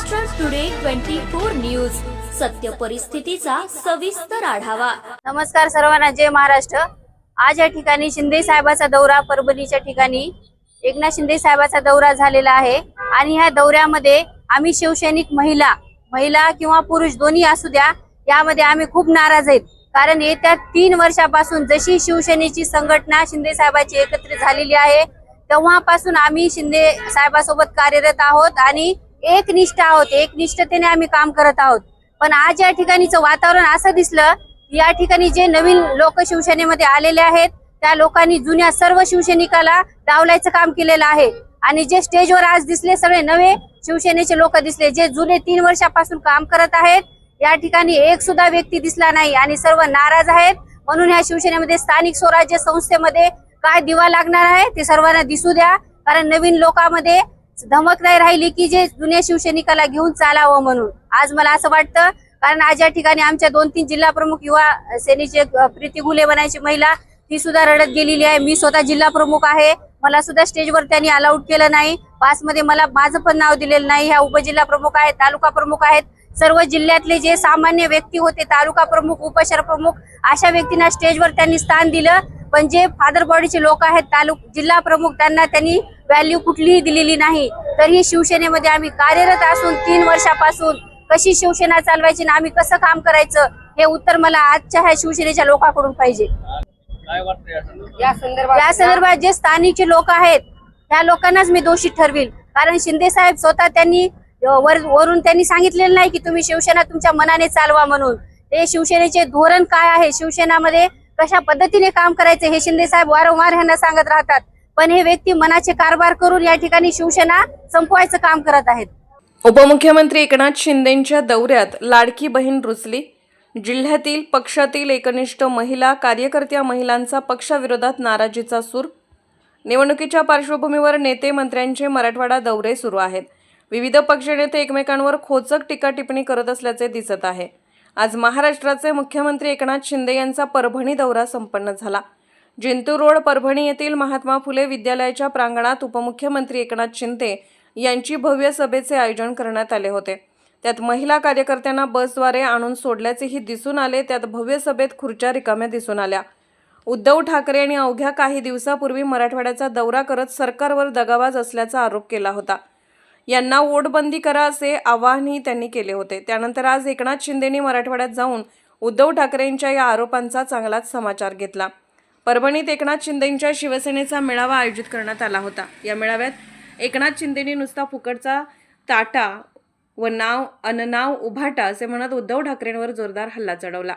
Maharashtra today twenty four news सत्य परिस्थितीचा सविस्तर आढावा. नमस्कार सर्वांना जय महाराष्ट्र. आज या ठिकाणी शिंदे साहेबाचा दौरा परभणीच्या ठिकाणी. एकनाथ शिंदे साहेबाचा दौरा झालेला आहे. आणि ह्या दौऱ्यामध्ये आम्ही शिवसैनिक महिला महिला किंवा पुरुष दोन्ही असू द्या यामध्ये आम्ही खूप नाराज आहेत. कारण येत्या तीन वर्षापासून जशी शिवसेनेची संघटना शिंदे साहेबाची एकत्रित झालेली आहे तेव्हापासून आम्ही शिंदे साहेबासोबत कार्यरत आहोत आणि एकनिष्ठ आहोत एक निष्ठतेने आम्ही काम करत आहोत. पण आज या ठिकाणीचं वातावरण असं दिसलं की या ठिकाणी जे नवीन लोक शिवसेनेमध्ये आलेले आहेत त्या लोकांनी जुन्या सर्व शिवसैनिकाला डावलायचं काम केलेलं आहे. आणि जे स्टेजवर आज दिसले सगळे नवे शिवसेनेचे लोक दिसले जे जुने तीन वर्षापासून काम करत आहेत या ठिकाणी एक सुद्धा व्यक्ती दिसला नाही आणि सर्व नाराज आहेत. म्हणून या शिवसेनेमध्ये स्थानिक स्वराज्य संस्थेमध्ये काय दिवा लागणार आहे ते सर्वांना दिसू द्या. कारण नवीन लोकांमध्ये धमक नाही राहिली की जे जुन्या शिवसैनिकाला घेऊन चालावं म्हणून. आज मला असं वाटतं कारण आज या ठिकाणी आमच्या दोन तीन जिल्हा प्रमुख युवा सेनेचे प्रीती गुले बनायची महिला ती सुद्धा रडत गेलेली आहे. मी स्वतः जिल्हा प्रमुख आहे. मला सुद्धा स्टेजवर त्यांनी अलाउड केलं नाही. पासमध्ये मला माझं पण नाव दिलेलं नाही. ह्या उपजिल्हा प्रमुख आहेत तालुका प्रमुख आहेत. सर्व जिल्ह्यातले जे सामान्य व्यक्ती होते तालुका प्रमुख उपशहर प्रमुख अशा व्यक्तींना स्टेजवर त्यांनी स्थान दिलं. पण जे फादर बॉडीचे लोक आहेत तालुक जिल्हा प्रमुख त्यांना त्यांनी व्हॅल्यू कुठलीही दिलेली नाही. तर ही शिवसेनेमध्ये आम्ही कार्यरत असून तीन वर्षापासून कशी शिवसेना चालवायची आणि आम्ही कसं काम करायचं हे उत्तर मला आजच्या ह्या शिवसेनेच्या लोकांकडून पाहिजे. या संदर्भात? जे स्थानिकचे लोक आहेत त्या लोकांनाच मी दोषी ठरवील. कारण शिंदे साहेब स्वतः त्यांनी वरून त्यांनी सांगितलेलं नाही की तुम्ही शिवसेना तुमच्या मनाने चालवा म्हणून. ते शिवसेनेचे धोरण काय आहे? शिवसेनामध्ये कशा पद्धतीने काम करायचे हे शिंदे साहेब वारंवार ह्यांना सांगत राहतात. पण हे व्यक्ती मनाचे कारभार करून या ठिकाणी शिवसेना संपवायचं काम करत आहेत. उपमुख्यमंत्री एकनाथ शिंदेंच्या दौऱ्यात लाडकी बहीण रुचली. जिल्ह्यातील पक्षातील एकनिष्ठ महिला कार्यकर्त्या महिलांचा पक्षाविरोधात नाराजीचा सूर. निवडणुकीच्या पार्श्वभूमीवर नेते मंत्र्यांचे मराठवाडा दौरे सुरू आहेत. विविध पक्षनेते एकमेकांवर खोचक टीका टिप्पणी करत असल्याचे दिसत आहे. आज महाराष्ट्राचे मुख्यमंत्री एकनाथ शिंदे यांचा परभणी दौरा संपन्न झाला. जिंतूर रोड परभणी येथील महात्मा फुले विद्यालयाच्या प्रांगणात उपमुख्यमंत्री एकनाथ शिंदे यांची भव्य सभेचे आयोजन करण्यात आले होते. त्यात महिला कार्यकर्त्यांना बसद्वारे आणून सोडल्याचेही दिसून आले त्यात भव्य सभेत खुर्च्या रिकाम्या दिसून आल्या. उद्धव ठाकरे यांनी अवघ्या काही दिवसापूर्वी मराठवाड्याचा दौरा करत सरकारवर दगाबाज असल्याचा आरोप केला होता. यांना वोटबंदी करा असे आवाहनही त्यांनी केले होते. त्यानंतर आज एकनाथ शिंदेनी मराठवाड्यात जाऊन उद्धव ठाकरेंच्या या आरोपांचा चांगलाच समाचार घेतला. परभणीत एकनाथ शिंदेंच्या शिवसेनेचा मेळावा आयोजित करण्यात आला होता. या मेळाव्यात एकनाथ शिंदेनी नुसता फुकटचा ताटा व नाव अननाव उभाटा असे म्हणत उद्धव ठाकरेंवर जोरदार हल्ला चढवला.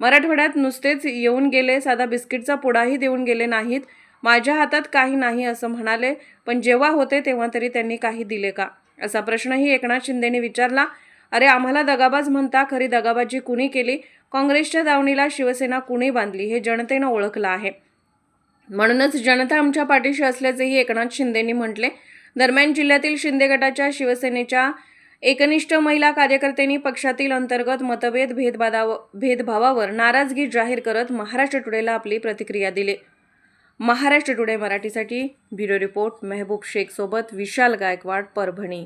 मराठवाड्यात नुसतेच येऊन गेले साधा बिस्किटचा पुडाही देऊन गेले नाहीत. माझ्या हातात काही नाही असं म्हणाले पण जेव्हा होते तेव्हा तरी त्यांनी काही दिले का? असा प्रश्नही एकनाथ शिंदेने विचारला. अरे आम्हाला दगाबाज म्हणता खरी दगाबाजी कुणी केली? काँग्रेसच्या दावणीला शिवसेना कुणी बांधली हे जनतेनं ओळखलं आहे. म्हणूनच जनता आमच्या पाठीशी असल्याचेही एकनाथ शिंदेंनी म्हटले. दरम्यान जिल्ह्यातील शिंदे गटाच्या शिवसेनेच्या एकनिष्ठ महिला कार्यकर्त्यांनी पक्षातील अंतर्गत मतभेद भेदभादाव भेदभावावर नाराजगी जाहीर करत महाराष्ट्र टुडेला आपली प्रतिक्रिया दिली. महाराष्ट्र टुडे मराठीसाठी ब्युरो रिपोर्ट मेहबूब शेखसोबत विशाल गायकवाड परभणी.